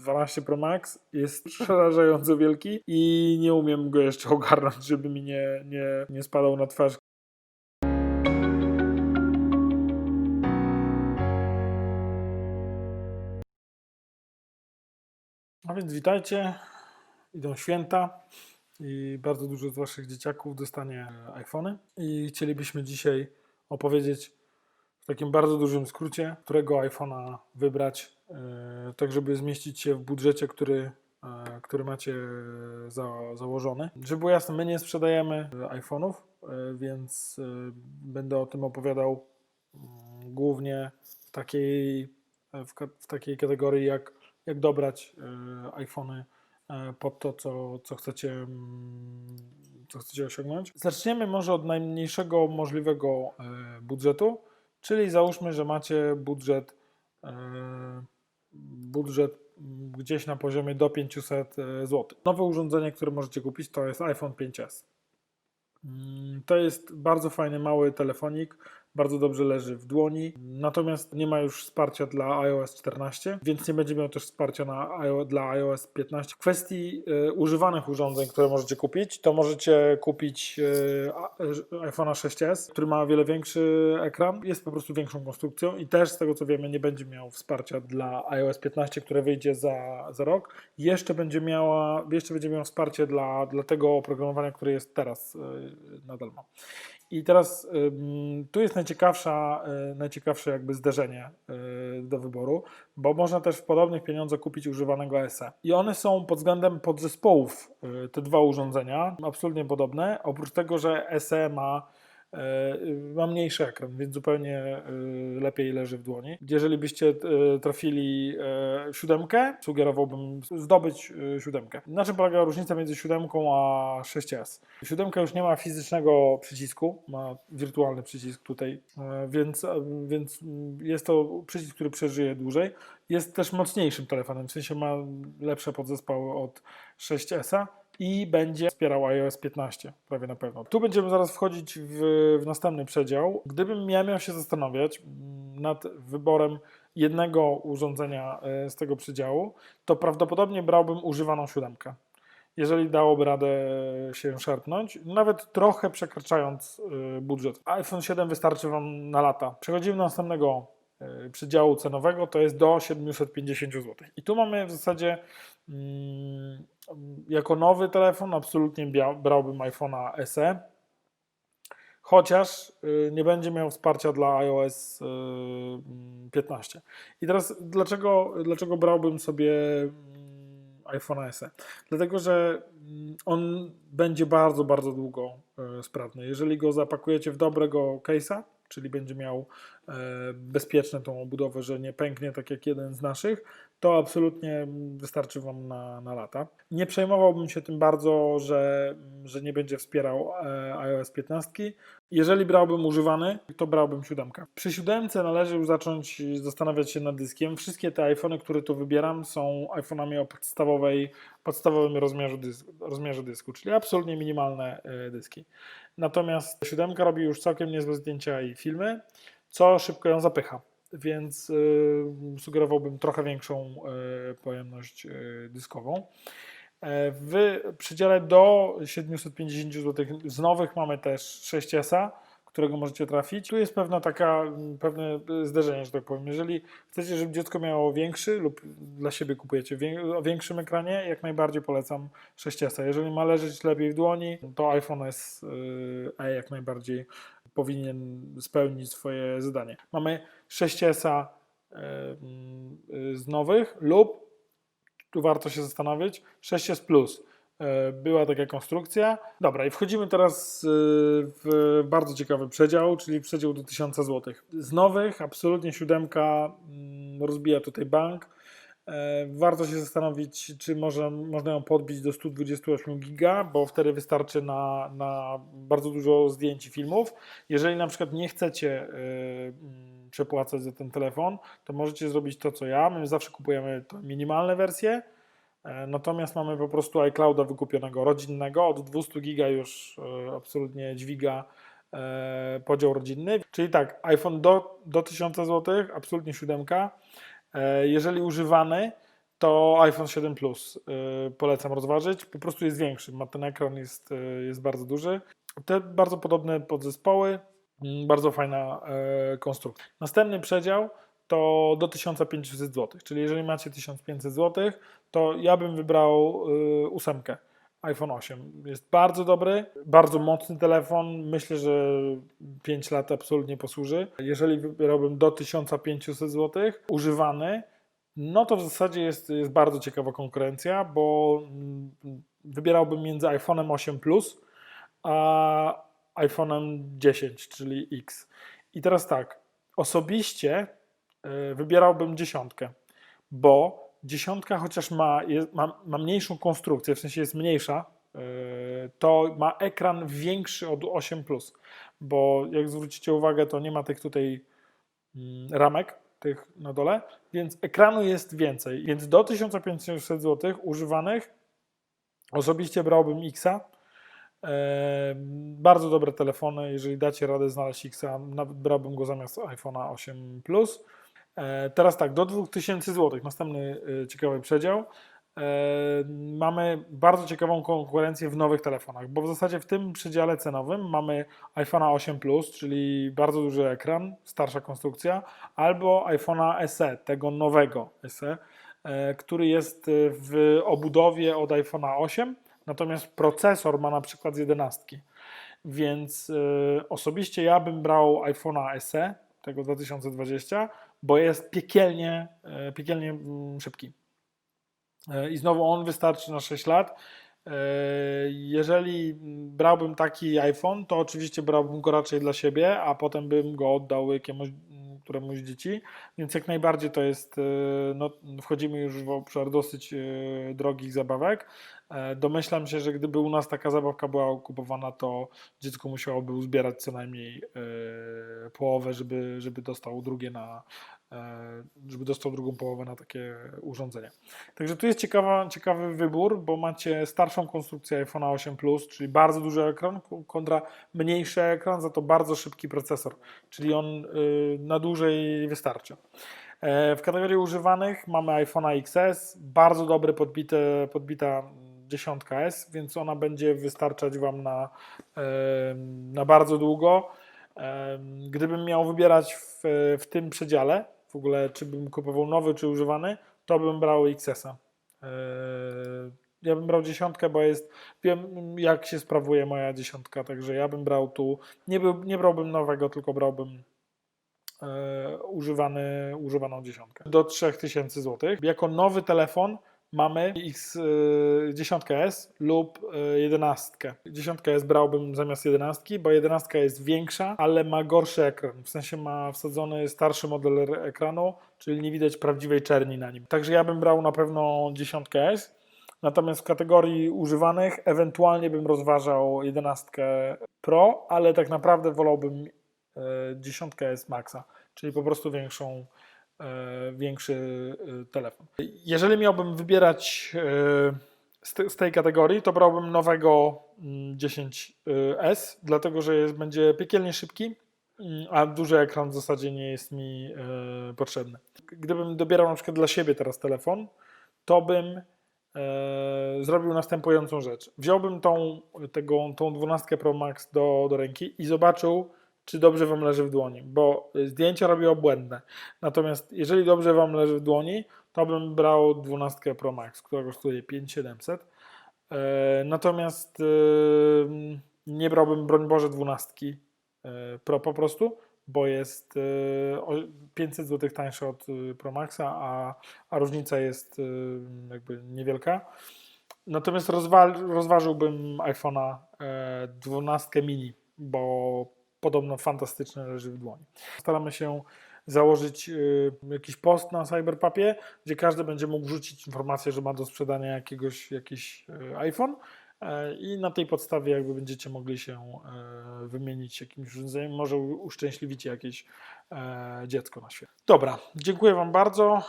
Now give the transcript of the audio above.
12 Pro Max jest przerażająco wielki i nie umiem go jeszcze ogarnąć, żeby mi nie, nie, nie spadał na twarz. A więc witajcie. Idą święta i bardzo dużo z Waszych dzieciaków dostanie iPhony. I chcielibyśmy dzisiaj opowiedzieć w takim bardzo dużym skrócie, którego iPhone'a wybrać, tak żeby zmieścić się w budżecie, który, e, który macie za, założony. Żeby było jasne, my nie sprzedajemy e, iPhone'ów, e, więc e, będę o tym opowiadał mm, głównie w takiej, w, w takiej kategorii, jak, jak dobrać e, iPhony e, pod to, co, co, chcecie, mm, co chcecie osiągnąć. Zaczniemy może od najmniejszego możliwego e, budżetu, czyli załóżmy, że macie budżet, e, budżet gdzieś na poziomie do 500 zł. Nowe urządzenie, które możecie kupić, to jest iPhone 5S. Mm, To jest bardzo fajny, mały telefonik, bardzo dobrze leży w dłoni, natomiast nie ma już wsparcia dla iOS 14, więc nie będzie miał też wsparcia na dla iOS 15. W kwestii e, używanych urządzeń, które możecie kupić, to możecie kupić e, iPhone'a 6s, który ma wiele większy ekran, jest po prostu większą konstrukcją i też z tego co wiemy nie będzie miał wsparcia dla iOS 15, które wyjdzie za, za rok. Jeszcze będzie miała, jeszcze będzie miał wsparcie dla, dla tego oprogramowania, które jest teraz nadal ma. I teraz tu jest najciekawsza, y, najciekawsze jakby zderzenie y, do wyboru, bo można też w podobnych pieniądzach kupić używanego SE. I one są pod względem podzespołów, y, te dwa urządzenia, absolutnie podobne, oprócz tego, że SE ma ma mniejszy ekran, więc zupełnie y, lepiej leży w dłoni. Jeżeli byście y, trafili siódemkę, sugerowałbym zdobyć siódemkę. Na czym polega różnica między siódemką a 6S? Siódemka już nie ma fizycznego przycisku, ma wirtualny przycisk tutaj, e, więc, e, więc jest to przycisk, który przeżyje dłużej. Jest też mocniejszym telefonem, w sensie ma lepsze podzespoły od 6S i będzie wspierał iOS 15, prawie na pewno. Tu będziemy zaraz wchodzić w, w następny przedział. Gdybym ja miał się zastanawiać mm, nad wyborem jednego urządzenia e, z tego przedziału, to prawdopodobnie brałbym używaną siódemkę jeżeli dałoby radę się szarpnąć, nawet trochę przekraczając y, budżet. iPhone 7 wystarczy Wam na lata. Przechodzimy do następnego przedziału cenowego, to jest do 750 zł. I tu mamy w zasadzie jako nowy telefon absolutnie brałbym iPhone'a SE, chociaż y, nie będzie miał wsparcia dla iOS y, 15. I teraz dlaczego, dlaczego brałbym sobie mm, iPhone SE? Dlatego, że mm, on będzie bardzo, bardzo długo e, sprawny. Jeżeli go zapakujecie w dobrego case'a, czyli będzie miał e, bezpieczną tą obudowę, że nie pęknie tak jak jeden z naszych, to absolutnie wystarczy Wam na, na lata. Nie przejmowałbym się tym bardzo, że, że nie będzie wspierał e, iOS 15. Jeżeli brałbym używany, to brałbym siódemkę. Przy siódemce należy już zacząć zastanawiać się nad dyskiem. Wszystkie te iPhony, które tu wybieram, są iPhone'ami o podstawowej, podstawowym rozmiarze, dysku, rozmiarze dysku, czyli absolutnie minimalne e, dyski. Natomiast siódemka robi już całkiem niezłe zdjęcia i filmy, co szybko ją zapycha. Więc y, sugerowałbym trochę większą y, pojemność y, dyskową. E, W przedziale do 750 zł z nowych mamy też 6S, którego możecie trafić. Tu jest pewna taka, m, pewne zderzenie, że tak powiem. Jeżeli chcecie, żeby dziecko miało większy lub dla siebie kupujecie o większym ekranie, jak najbardziej polecam 6S. Jeżeli ma leżeć lepiej w dłoni, to iPhone SE jak najbardziej powinien spełnić swoje zadanie. Mamy 6S z nowych lub tu warto się zastanowić. 6S Plus. E, Była taka konstrukcja. Dobra, i wchodzimy teraz e, w bardzo ciekawy przedział, czyli przedział do 1000 zł. Z nowych absolutnie siódemka mm, rozbija tutaj bank. E, Warto się zastanowić, czy może, można ją podbić do 128 giga, bo wtedy wystarczy na, na bardzo dużo zdjęć i filmów. Jeżeli na przykład nie chcecie mm, przepłacać za ten telefon, to możecie zrobić to, co ja. My zawsze kupujemy minimalne wersje, natomiast mamy po prostu iClouda wykupionego rodzinnego. Od 200 giga już e, absolutnie dźwiga e, podział rodzinny. Czyli tak, iPhone do, do 1000 zł, absolutnie siódemka. E, Jeżeli używany, to iPhone 7 Plus polecam rozważyć. Po prostu jest większy, ma ten ekran jest, jest bardzo duży. Te bardzo podobne podzespoły, mm, bardzo fajna e, konstrukcja. Następny przedział to do 1500 zł, czyli jeżeli macie 1500 zł, to ja bym wybrał y, ósemkę iPhone 8. Jest bardzo dobry, bardzo mocny telefon. Myślę, że 5 lat absolutnie posłuży. Jeżeli wybierałbym do 1500 zł, używany, no to w zasadzie jest, jest bardzo ciekawa konkurencja, bo mm, wybierałbym między iPhone'em 8 Plus a iPhone'em 10, czyli X. I teraz tak, osobiście wybierałbym dziesiątkę, bo dziesiątka chociaż ma, jest, ma, ma mniejszą konstrukcję, w sensie jest mniejsza, y, to ma ekran większy od 8 Plus, bo jak zwrócicie uwagę, to nie ma tych tutaj mm, ramek, tych na dole, więc ekranu jest więcej. Więc do 1500 zł używanych osobiście brałbym Xa. E, bardzo dobre telefony, jeżeli dacie radę znaleźć Xa, brałbym go zamiast iPhone'a 8 Plus. E, teraz tak, do 2000 zł, następny e, ciekawy przedział. E, Mamy bardzo ciekawą konkurencję w nowych telefonach, bo w zasadzie w tym przedziale cenowym mamy iPhone'a 8 Plus, czyli bardzo duży ekran, starsza konstrukcja, albo iPhone'a SE, tego nowego SE, który jest w obudowie od iPhone'a 8, natomiast procesor ma na przykład z 11. Więc osobiście ja bym brał iPhone'a SE, tego 2020, bo jest piekielnie, e, piekielnie mm, szybki. E, I znowu on wystarczy na 6 lat. E, Jeżeli brałbym taki iPhone, to oczywiście brałbym go raczej dla siebie, a potem bym go oddał jakiemuś któremuś dzieci, więc jak najbardziej to jest, e, no, wchodzimy już w obszar dosyć e, drogich zabawek. E, Domyślam się, że gdyby u nas taka zabawka była kupowana, to dziecko musiałoby uzbierać co najmniej połowę, żeby, żeby dostał drugie na, żeby dostał drugą połowę na takie urządzenie. Także tu jest ciekawa, ciekawy wybór, bo macie starszą konstrukcję iPhone'a 8 Plus, czyli bardzo duży ekran ko- kontra mniejszy ekran, za to bardzo szybki procesor, czyli on y, na dłużej wystarczy. E, W kategorii używanych mamy iPhone'a XS, bardzo dobry podbite, podbita dziesiątka S, więc ona będzie wystarczać Wam na, e, na bardzo długo. E, Gdybym miał wybierać w, w tym przedziale, w ogóle czy bym kupował nowy, czy używany, to bym brał XS-a. E, Ja bym brał dziesiątkę, bo jest, wiem jak się sprawuje moja dziesiątka, także ja bym brał tu, nie, był, nie brałbym nowego, tylko brałbym e, używany, używaną dziesiątkę. Do 3000 zł. Jako nowy telefon mamy X e, 10S lub e, 11. 10S brałbym zamiast 11, bo 11 jest większa, ale ma gorszy ekran. W sensie ma wsadzony starszy model ekranu, czyli nie widać prawdziwej czerni na nim. Także ja bym brał na pewno 10S. Natomiast w kategorii używanych ewentualnie bym rozważał 11 Pro, ale tak naprawdę wolałbym e, 10S Maxa, czyli po prostu większą, większy e, telefon. Jeżeli miałbym wybierać e, z, te, z tej kategorii, to brałbym nowego mm, 10S, dlatego że jest, będzie piekielnie szybki, mm, a duży ekran w zasadzie nie jest mi e, potrzebny. Gdybym dobierał na przykład dla siebie teraz telefon, to bym e, zrobił następującą rzecz. Wziąłbym tą, tego, tą 12 Pro Max do, do ręki i zobaczył, czy dobrze Wam leży w dłoni, bo zdjęcia robię obłędne. Natomiast jeżeli dobrze Wam leży w dłoni, to bym brał 12 Pro Max, która kosztuje 5700. E, natomiast e, nie brałbym, broń Boże, 12 e, Pro po prostu, bo jest e, o 500 zł tańsze od e, Pro Maxa, a, a różnica jest e, jakby niewielka. Natomiast rozwa- rozważyłbym iPhone'a e, 12 mini, bo podobno fantastycznie leży w dłoni. Staramy się założyć y, jakiś post na Cyberpapie, gdzie każdy będzie mógł wrzucić informację, że ma do sprzedania jakiegoś, jakiś y, iPhone e, i na tej podstawie jakby będziecie mogli się e, wymienić jakimś urządzeniem, może uszczęśliwicie jakieś e, dziecko na świecie. Dobra, dziękuję Wam bardzo.